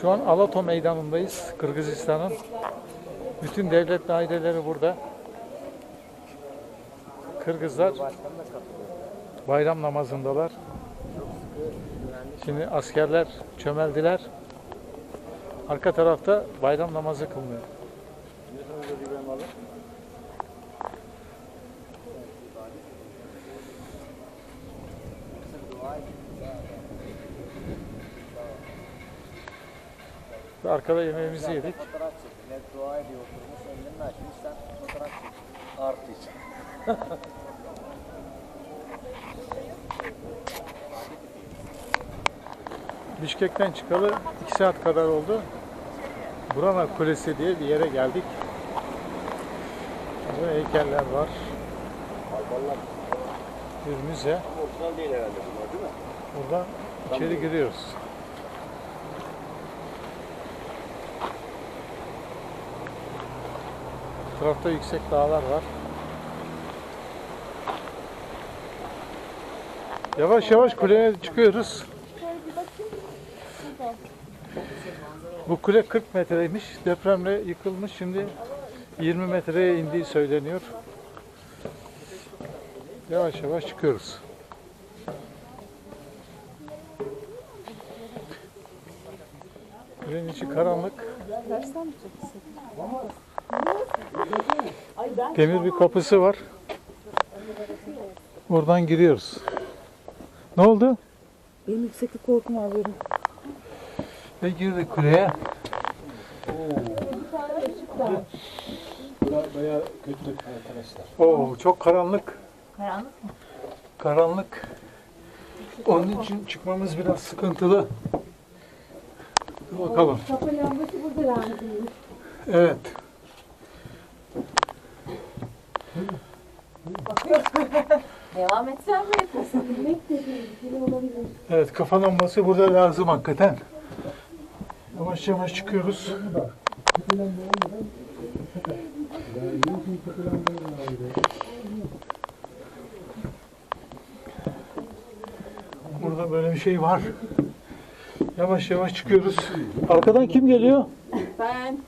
Şu an Alato meydanındayız. Kırgızistan'ın. Bütün devlet daireleri burada. Kırgızlar bayram namazındalar. Şimdi askerler çömeldiler. Arka tarafta bayram namazı kılınıyor. Ve Arkada yemeğimizi yedik. Fotoğraf. Ne dua ediyor oturmuş ellerini açmış sen fotoğraf çek. Artı için. Bişkek'ten çıkalı 2 saat kadar oldu. Burana Kulesi diye bir yere geldik. Burada heykeller var. Bir müze. Orijinal değil herhalde bunlar değil mi? Buradan içeri giriyoruz. Tarafta yüksek dağlar var. Yavaş yavaş kuleye çıkıyoruz. Bu kule 40 metreymiş. Depremle yıkılmış. Şimdi 20 metreye indiği söyleniyor. Yavaş yavaş çıkıyoruz. Kulenin içi karanlık. Demir bir kapısı var. Oradan giriyoruz. Ne oldu? Benim yükseklik korkum var benim. Ve girdik kuleye. Baya kötü arkadaşlar. Oo, çok karanlık. Karanlık mı? Karanlık. Onun için çıkmamız biraz sıkıntılı. Bakalım. Kapı lambası burada edilmiş. Evet. Devam etsen mi olabilir. Evet kafa lambası burada lazım hakikaten. Yavaş yavaş çıkıyoruz. Burada böyle bir şey var. Yavaş yavaş çıkıyoruz. Arkadan kim geliyor? Ben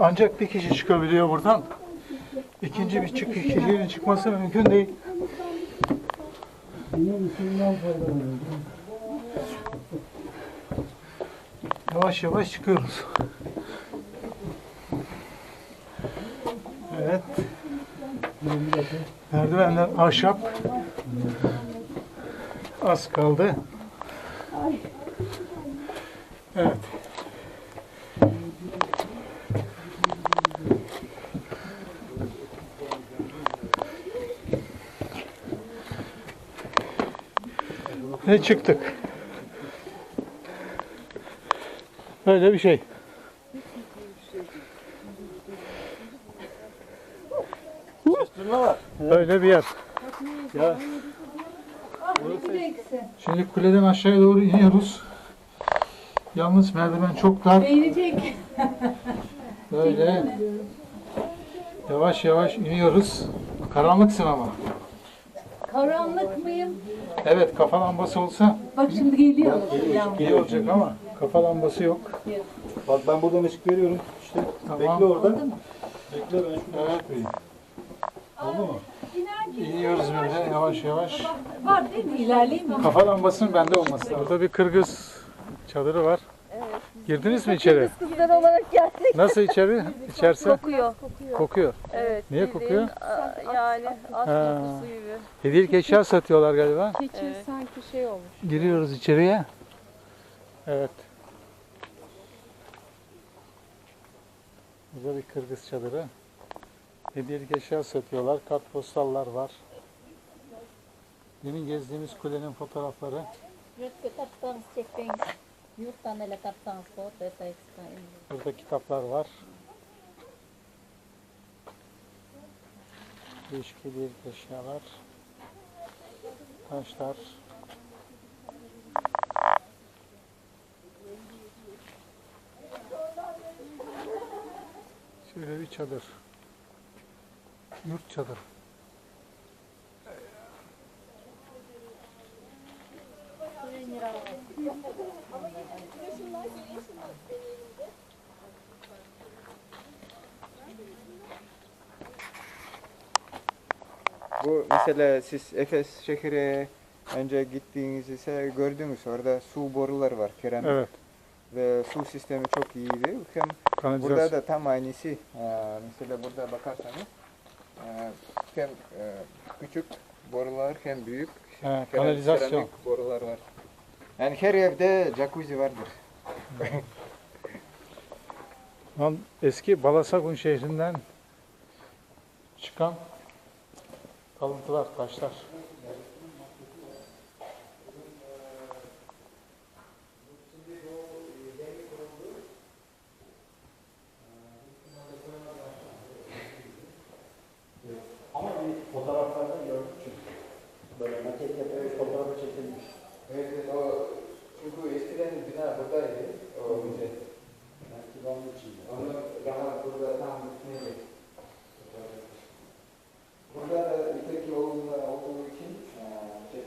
Ancak bir kişi çıkabiliyor buradan. İkinci bir çık kişinin çıkması mümkün değil. Yavaş yavaş çıkıyoruz. Evet. Merdivenler ahşap. Az kaldı. Ve çıktık. Böyle bir şey. Böyle bir yer. Ya. Şimdi kuleden aşağıya doğru iniyoruz. Yalnız merdiven çok dar. Böyle yavaş yavaş iniyoruz. Karanlıksın ama. Karanlık mıyım? Evet kafa lambası olsa Bak şimdi geliyor. Lamba. iyi olacak ama kafa lambası yok. Bak ben buradan ışık veriyorum. İşte Tamam. bekle orada. Bekle ben şuradan Evet. ışık vereyim. Oldu mu? İniyoruz böyle yavaş yavaş. Var değil mi? İlerleyeyim mi? Kafa lambasının bende olması lazım. Burada bir Kırgız çadırı var. Girdiniz mi içeri? Kızlar olarak geldik. Nasıl içeri? İçerisi Kokuyor. kokuyor. Evet. Niye bildiğin, kokuyor? a- Yani at Ha. kokusu gibi. Hediyelik eşya satıyorlar galiba. Keçi sanki şey olmuş. Giriyoruz içeriye. Evet. Burada bir Kırgız çadırı. Hediyelik eşya satıyorlar. Kartpostallar var. Demin gezdiğimiz kulenin fotoğrafları. Yurtta tartsanız çektiğiniz yurttan ele foto ete Burada kitaplar var. Değişik hediyelik eşyalar. Taşlar. Şöyle bir çadır. Yurt çadır. Bu mesela siz Efes şehre önce gittiğiniz ise gördünüz orada su boruları var keramik Evet. ve su sistemi çok iyiydi. Kanalizasyon. burada da tam aynısı. Ee, mesela burada bakarsanız e, hem e, küçük borular hem büyük He, kanalizasyon. keramik borular var. Yani her evde jacuzzi vardır. Lan eski Balasagun şehrinden çıkan kalıntılar, taşlar. Ama bir fotoğraflarda gördük çünkü. Böyle maket yapıyoruz, fotoğrafı çekilmiş. Evet, evet, o çünkü eskiden bina buradaydı. O müze. Belki onun için. Onu daha burada tam bitmedi. Burada da İpek yolunda olduğu için e, şey,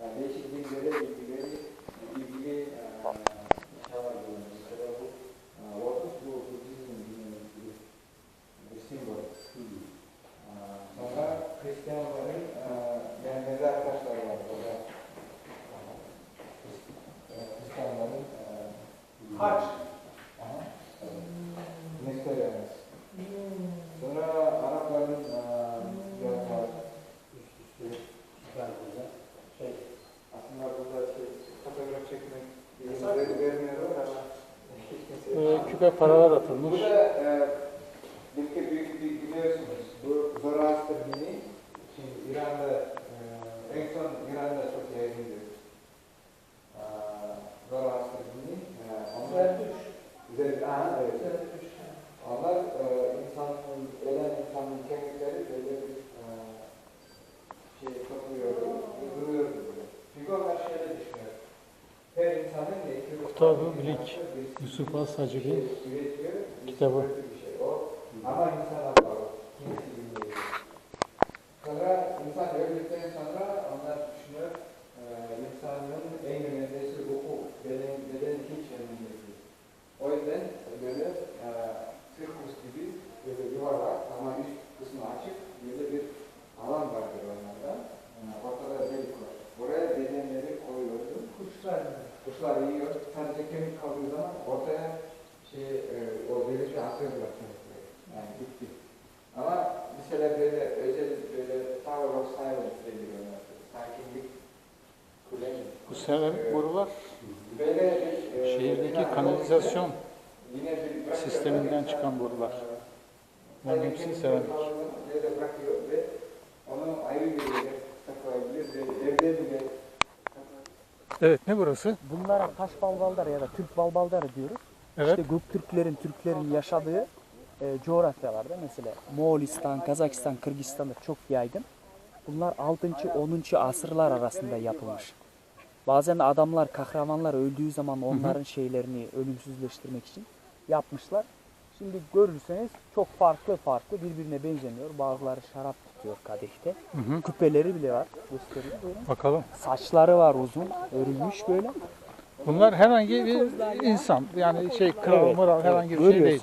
e, değişik bilgileri, bilgileri, ilgili e, inşallah bulunur. Mesela bu e, lotus bu Budizm dininin bir, bir simbol. E, Sonra Hristiyanların e, yani mezar taşları var burada. E, Hristiyanların e, Haç. Aha. Nestorians. Sonra Arapların eee biraz var. Üst üste süper güzel. Şey, Aslında burada şey, fotoğraf çekmek izin vermiyorlar ama hiç kimse... Ee, küpe paralar atılmış. Burada eee bir büyük bir biliyorsunuz. Bu Zoroaster dini şimdi İran'da eee en son İran'da çok yaygındı. Eee Zoroaster dini. eee onlar Zer, aha, evet. Onlar e, insanın, ölen insanın kemikleri böyle bir e, şey topluyordu, duruyordu böyle. Çünkü onlar şöyle düşünüyor. Her insanın belki bir Kitabı Bilik, Yusuf bir kitabı. ama insan Allah'ı, kimse bilmiyor. Sonra insan öldükten sonra onlar düşünüyor, e, insanın en önemlisi ruhu, beden, beden hiç önemli değil. O yüzden böyle e, sirkus gibi böyle yuvarlak ama üst kısmı açık böyle bir alan vardır onlarda. E, ortada delik var. Buraya bedenleri koyuyordu. Kuşlar Kuşlar yiyor. Sadece kemik kaldığı zaman ortaya şey, e, o delikle atıyorlar kemikleri. Yani bitti. Ama mesela böyle özel böyle Tower of Silence deniliyor. Sakinlik kule mi? Bu seramik borular şehirdeki kanalizasyon sisteminden çıkan borular. Bunların hepsi seramik. Evet ne burası? Bunlara taş balbaldarı ya da Türk balbaldarı diyoruz. Evet. İşte Göktürklerin, Türklerin yaşadığı e, coğrafyalarda mesela Moğolistan, Kazakistan, Kırgızistan'da çok yaygın. Bunlar 6. 10. asırlar arasında yapılmış. Bazen de adamlar, kahramanlar öldüğü zaman onların şeylerini ölümsüzleştirmek için yapmışlar. Şimdi görürseniz çok farklı farklı birbirine benzemiyor. Bazıları şarap tutuyor kadehte. Hı hı. Küpeleri bile var. Gösteriyor. Buyurun. Bakalım. Saçları var uzun, örülmüş böyle. Bunlar herhangi bir insan. Yani şey kral Evet, mıral evet, herhangi bir şey değil.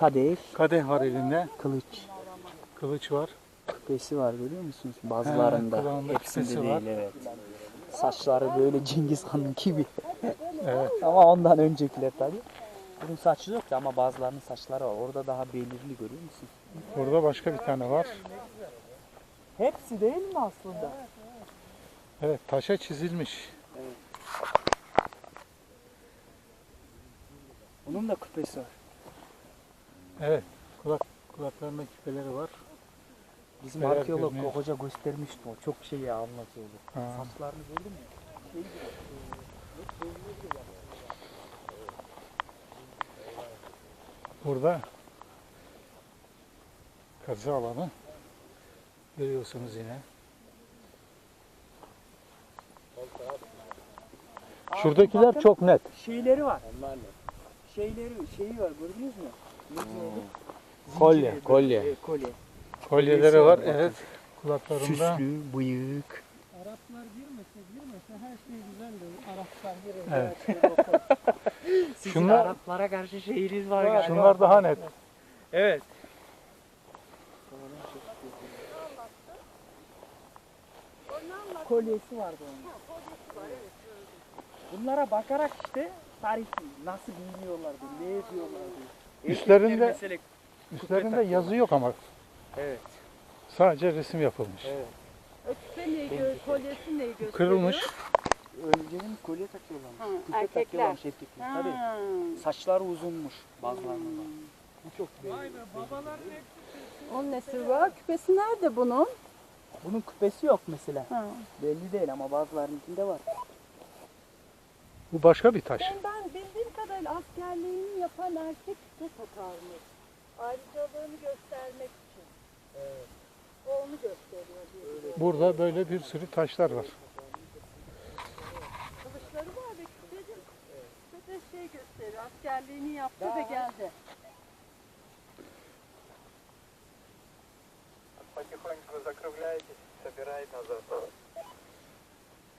Kadeh, Kadeh var elinde. kılıç, Kılıç var. küpesi var görüyor musunuz? Bazılarında, kulağında hepsinde değil var. evet. Saçları böyle Cengiz Han'ın gibi. Evet. ama ondan öncekiler tabi. Bunun saçı yoktu ama bazılarının saçları var. Orada daha belirli görüyor musun? Burada başka bir tane var. Hepsi değil mi aslında? Evet taşa çizilmiş. Bunun da küpesi var. Evet. Kulak kulaklarında küpeleri var. Bizim Neler arkeolog görünüyor? hoca göstermişti o. Çok şeyi anlatıyordu. Ha. Saçlarını gördün mü? Burada kazı alanı görüyorsunuz yine. Şuradakiler çok net. Şeyleri var. Şeyleri, şeyi var gördünüz mü? Ne diyordu? Kolye, kolye. e, kolye. Kolyeleri var. Evet. Kulaklarında. Süslü, bıyık. Evet. Sizin Şunlar- Araplara karşı şeyiniz var galiba. Şunlar daha net. Evet. Kolyesi vardı onun. Bunlara bakarak işte tarihi nasıl giyiniyorlardı, ne ediyorlardı. Üstlerinde- Erkekler mesela- Üstlerinde yazı yok ama Evet. sadece resim yapılmış. Evet. Öpse neyi gö kolyesi neyi gösteriyor? Kırılmış. Önceden kolye takıyorlarmış. Küpe erkekler. takıyorlarmış erkekler. Tabii. Saçları uzunmuş bazılarının da. Bu çok Onun nesi var? Küpesi nerede bunun? Bunun küpesi yok mesela. Ha. Belli değil ama bazılarınınkinde var. Bu başka bir taş. Ben, ben bildiğim kadarıyla askerliğini yapan erkek küpe takarmış. Ayrıcalığını göstermek için. O onu gösteriyor diye. biliyorum. Burada böyle bir sürü taşlar var. Kılıçları var ve küpede, küpede şey gösteriyor. Askerliğini yaptı ve geldi.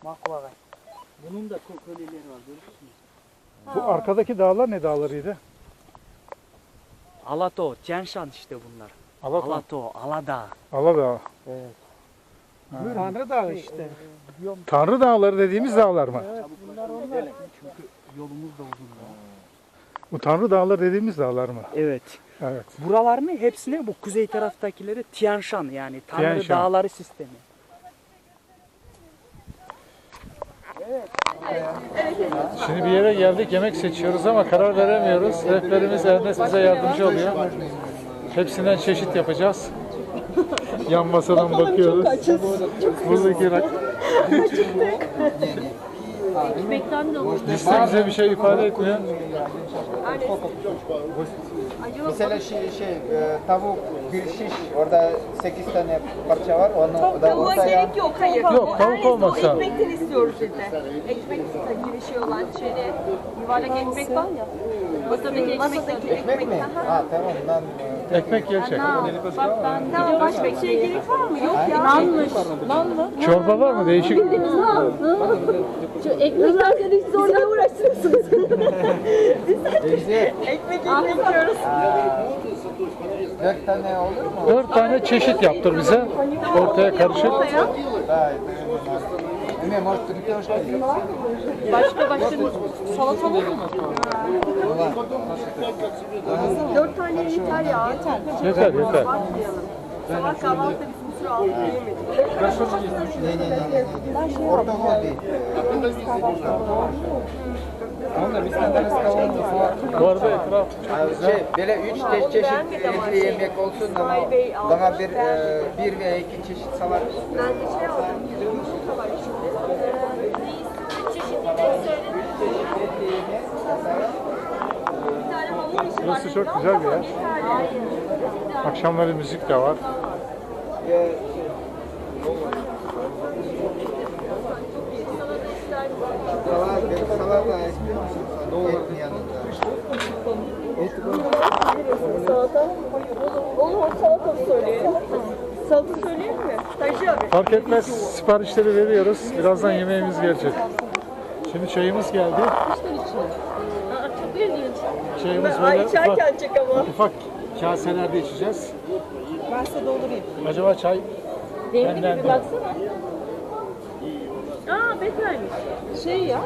Makvara. Bunun da ko- kolyeleri var görüyor musunuz? Bu arkadaki dağlar ne dağlarıydı? Alato, Tianshan işte bunlar. Alata. Alato, Alada. Aladağ. Evet. Tanrı Dağı işte. Tanrı dağları dediğimiz dağlar mı? Bunlar onlar. Çünkü yolumuz da uzun. Bu Tanrı dağları dediğimiz dağlar mı? Evet. Evet. Buralarını hepsine bu kuzey taraftakileri Tianshan yani Tanrı Tian Shan. Dağları sistemi. Şimdi bir yere geldik yemek seçiyoruz ama karar veremiyoruz. Rehberimiz Ernest bize yardımcı oluyor. Hepsinden çeşit yapacağız. Yan masadan bakıyoruz. Buradaki rak Ekmekten de olur. liste bize bir şey ifade etmiyor. Mesela şey, şey e, tavuk bir şiş orada 8 tane parça var onu da Tavuğa ortaya gerek yok hayır. Yok, tavuk Her neyse, olmasa. O ekmekten istiyoruz dedi. Ekmek gibi şey olan şeyde yuvarlak ekmek var ya. Masadaki ekmek. ekmek mi? Ha tamam lan. Ekmek gerçek. Bak ben tamam başka bir şeye gerek var mı? Yok ya. Nanmış. Nan mı? Çorba var mı? Değişik. Ekmek yerseniz siz orada uğraşırsınız. Teyze, ekmek ekmek diyoruz. dört tane olur mu? Dört tane çeşit yaptır bize. Ortaya karışık. Да, не, может, ты пьешь Başka başka salata olur mu? Dört tane yeter ya. Yeter yeter. Sabah kahvaltıda biz mısır aldık yiyemedik. Не, не, не, не, не. Orta gol değil. Onda tane Bu arada etraf Şey, böyle üç çe- çeşit etli yemek olsun ama bana bir, e, bir veya iki çeşit salat. Ben de şey aldım. Yumurta var içinde. Bir tane hamur işi var. Burası çok güzel bir yer. Akşamları müzik de var. E, Salat, bir salata? Etin yanında. Salata. Olur salata söyleyelim. Salata söyleyelim mi? Taşı abi. Fark etmez siparişleri veriyoruz. Birazdan yemeğimiz gelecek. Şimdi çayımız geldi. Çok ilginç. Çayımız Ay böyle çay ufak, ufak kaselerde içeceğiz. Ben size doldurayım. Acaba çay Rengi Benden bir de. baksana. Aa betermiş. Şey ya.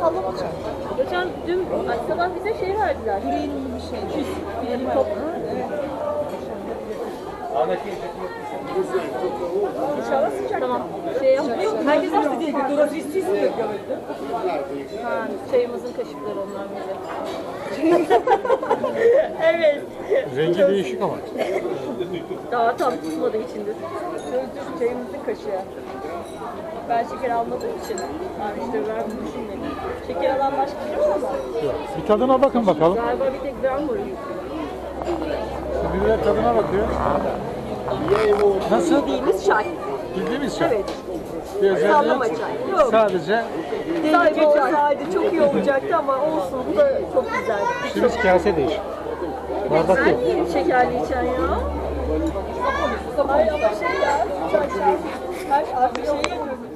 Sallama çay. Geçen dün ay, sabah bize şey verdiler. Yüreğin bir şey. Küs. Yüreğin top. İnşallah sıcak. Tamam. Şey yapmıyor. Herkes istediği gibi. Orası istiyor. Ha, çayımızın kaşıkları onlar bize. evet. rengi değişik ama. Daha tam tutmadığı içindir. Sözcük çayımızın kaşığı. Ben şeker almadığım için. Abi işte ben bunu düşünmedim. Şeker alan başka biri var mı? Bir tadına bakın bakalım. Galiba bir tek ben varım. Şimdi bir de tadına bakıyor. Nasıl? Bildiğimiz çay. Bildiğimiz çay. Evet. Bir özelliği Sallama yok. çay. Yok. Sadece Sadece olsaydı çok iyi olacaktı ama olsun. Bu da çok güzel. biz kase değişik. Bardak Ben yok. yerim şekerli içen ya. Hayır ama şey ya. Çay çay. Artık şey yapıyorum.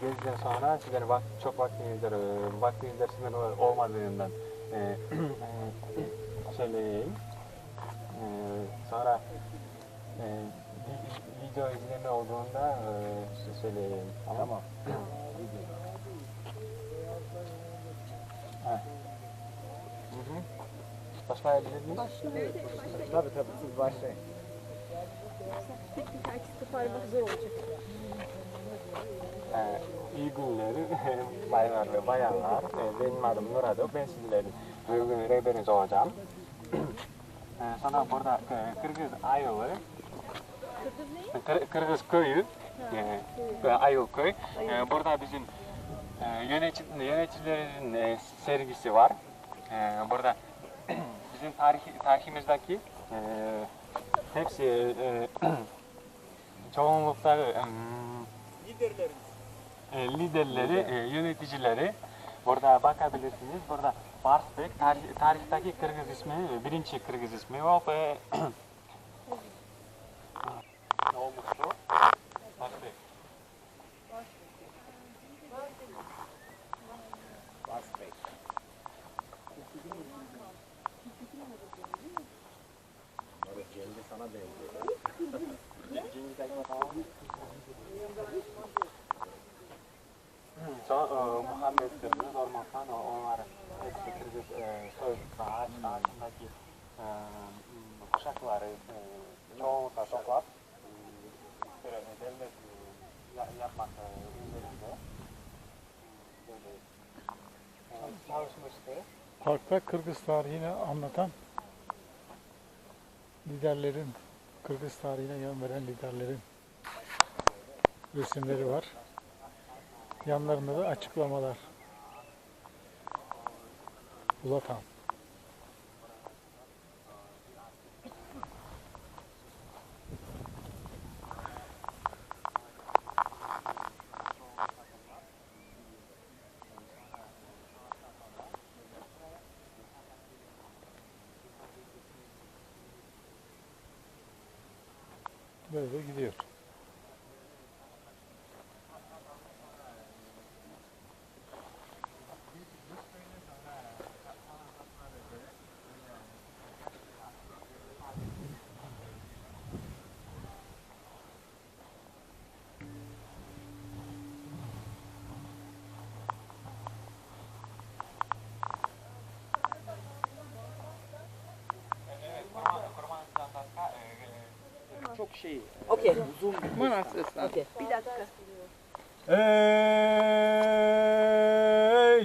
Gezdikten sonra sizlerin vak çok vaktinizler, e, vaktinizler sizin olmadığından e, e, söyleyeyim. E, sonra e, vi- video izleme olduğunda e, söyleyeyim. Tamam. Hı. Başka yapabilir miyiz? Tabii tabii siz başlayın. Tek bir herkes koparmak zor olacak. Ee, iyi günler baylar ve bayanlar. Ee, benim adım Nurado. Ben sizlerin bugün rehberiniz olacağım. ee, sonra burada e, Kırgız Ayılı, Kır, Kırgız köyü, e, Ayıl köy. Ee, burada bizim e, yönetici, yöneticilerin e, sergisi var. Ee, burada bizim tarih, tarihimizdeki e, hepsi e, çoğunlukla e, e, liderleri, e, yöneticileri. Burada bakabilirsiniz. Burada Barsbek, tarih, tarihteki Kırgız ismi, e, birinci Kırgız ismi. Ve ne olmuştu? Barsbek. Son, e, Muhammed Kırgız, Orman o- onlar hepsi Kırgız e, soy ağaç, ağacındaki e, m, e, çoğunlukla toplayıp e, böyle devlet ya- yapmak üzerinde böyle çalışmıştı. Parkta Kırgız tarihini anlatan liderlerin, Kırgız tarihine yön veren liderlerin resimleri var. Yanlarında da açıklamalar. Bulatan. Böyle gidiyor. Şey Okey. uzun bir Okey. Bir dakika. Ey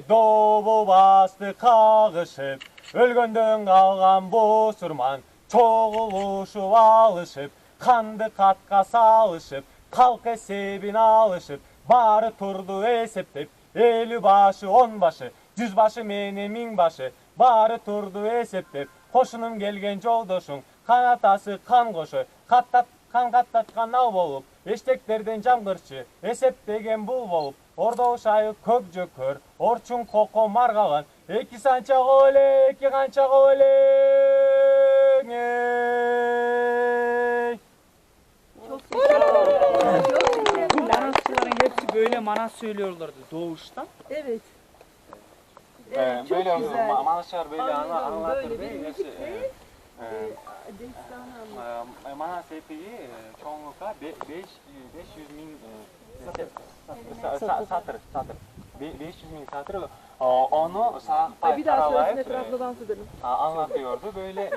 doğu bastı kağışıp Ölgöndön kalgan bu surman Çoğuluşup alışıp Kandı katka salışıp Kalk esebin alışıp Barı turdu eseptip Eli başı on başı Yüz başı menemin başı Barı turdu eseptip Koşunum gelgen joldoşun Kanatası kan koşu Kattat kan kattatkan av bolup Eşteklerden cam kırçı Eseptegen bul bolup Orada uşayı köp jökör Orçun koko margalan Eki sança gole Eki kança gole. Bu manasçıların hepsi böyle manas söylüyorlardı doğuştan. Evet. Ee, Evet, çok böyle güzel. ma- Manaslar böyle anlatır böyle bir müzik e, e, Destanı anlat. e, epiği e, çoğunlukla 500 bin e, sa- satır, satır. Be- 500 bin satır. Onu Sahpay Ay bir daha söylesin Karavayev etrafında dans edelim. e, anlatıyordu. Böyle e,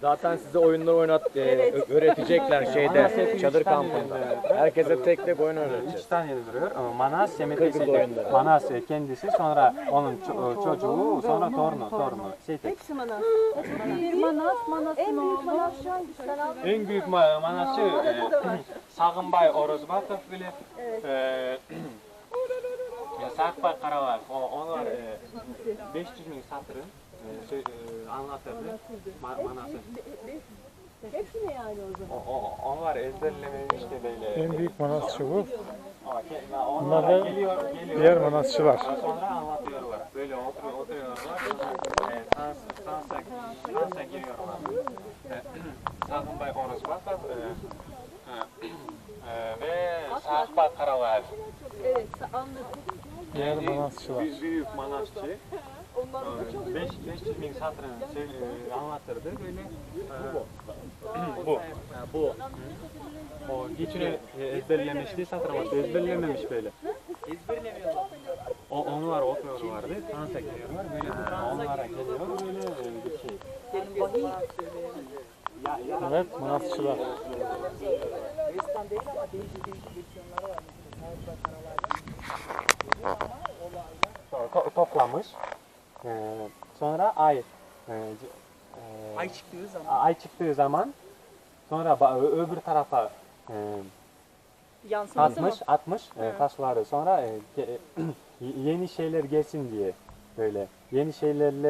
Zaten size oyunlar oynat, e, Evet. öğretecekler şeyde, çadır üç kampında. Herkese tek tek oyun Üç öğreteceğiz. tane duruyor. Manas Kırgız Semetesi oyunları. Manas e, kendisi sonra onun ço- çocuğu sonra torunu torunu. Şey tek. Hepsi manas. Bir manas, manasın En büyük manas şu. En büyük ma- manasçı e, Sağınbay Orozbatov bile e, Karavayev o, onlar e, 500 bin satırı e, şey, e, anlatırdı ma- manası. Hepsi mi yani o zaman? O, o, onlar ezberlememişti böyle. En büyük manasçı bu. Bunlar Onlar da geliyor, geliyor. diğer manasçılar. Sonra anlatıyorlar. Böyle oturuyor, oturuyorlar. E, dans, dansa, dansa giriyorlar. E, Sağınbay Orozbatov e, e, e, ve Sağınbay Karavayev. Evet. Diğer manasçılar. Büyük, büyük manasçı. Ee, Beş, beş bin satırını söyle- anlatırdı böyle. e, bu. bu. O içine ezberlemişti satırması ezberlememiş böyle. O, onlar okuyor vardı. Dans ediyorlar. Böyle onlara geliyor böyle e, bir şey. Evet, manasçılar. To- toplamış. Ee, sonra ay e, e, Ay çıktığı zaman ay çıktığı zaman sonra öbür tarafa e, Yansıması mı? atmış atmış e, taşları sonra e, y- yeni şeyler gelsin diye böyle yeni şeylerle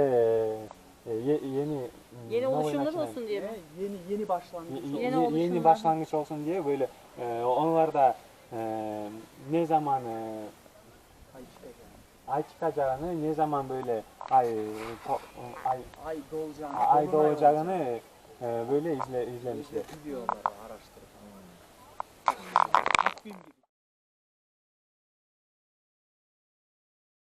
e, ye- yeni Yeni oluşumlar olsun diye mi? yeni yeni başlangıç. Yeni yeni, oluşumlar. başlangıç olsun diye böyle e, onlar da e, ne zaman e. ay çıkacağını ne zaman böyle ay to- ay Ay doğacağını. ay doğacağını e, böyle izle izlemişler. Videoları araştırıp. Takvim gibi.